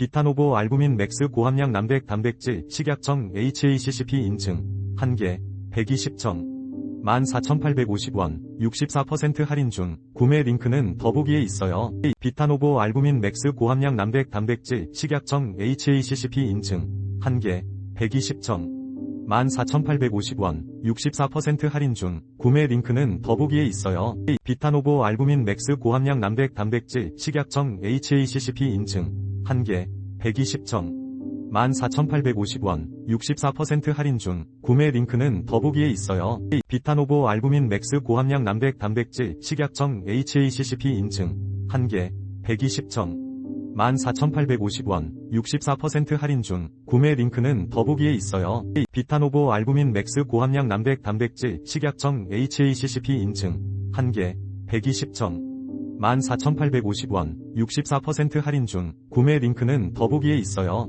비타노보 알부민 맥스 고함량 남백 단백질 식약청 HACCP 인증. 1개 120정. 14,850원 64% 할인 중. 구매 링크는 더보기에 있어요. 비타노보 알부민 맥스 고함량 남백 단백질 식약청 HACCP 인증. 1개 120정. 14,850원 64% 할인 중. 구매 링크는 더보기에 있어요. 비타노보 알부민 맥스 고함량 남백 단백질 식약청 HACCP 인증 1개 120정 14,850원 64% 할인 중 구매 링크는 더보기에 있어요. 비타노보 알부민 맥스 고함량 남백 단백질 식약청 HACCP 인증 1개 120정 14,850원 64% 할인 중 구매 링크는 더보기에 있어요. 비타노보 알부민 맥스 고함량 남백 단백질 식약청 HACCP 인증 1개 120정 14,850원 64% 할인 중 구매 링크는 더보기에 있어요.